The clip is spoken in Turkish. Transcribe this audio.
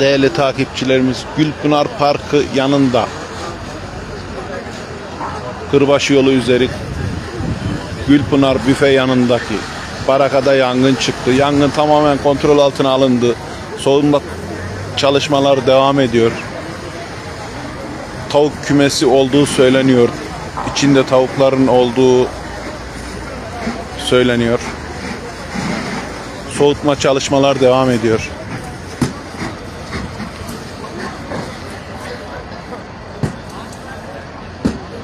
Değerli takipçilerimiz Gülpınar Parkı yanında Kırbaşı yolu üzeri Gülpınar büfe yanındaki barakada yangın çıktı. Yangın tamamen kontrol altına alındı. Solunda çalışmalar devam ediyor. Tavuk kümesi olduğu söyleniyor. İçinde tavukların olduğu söyleniyor. Soğutma çalışmalar devam ediyor.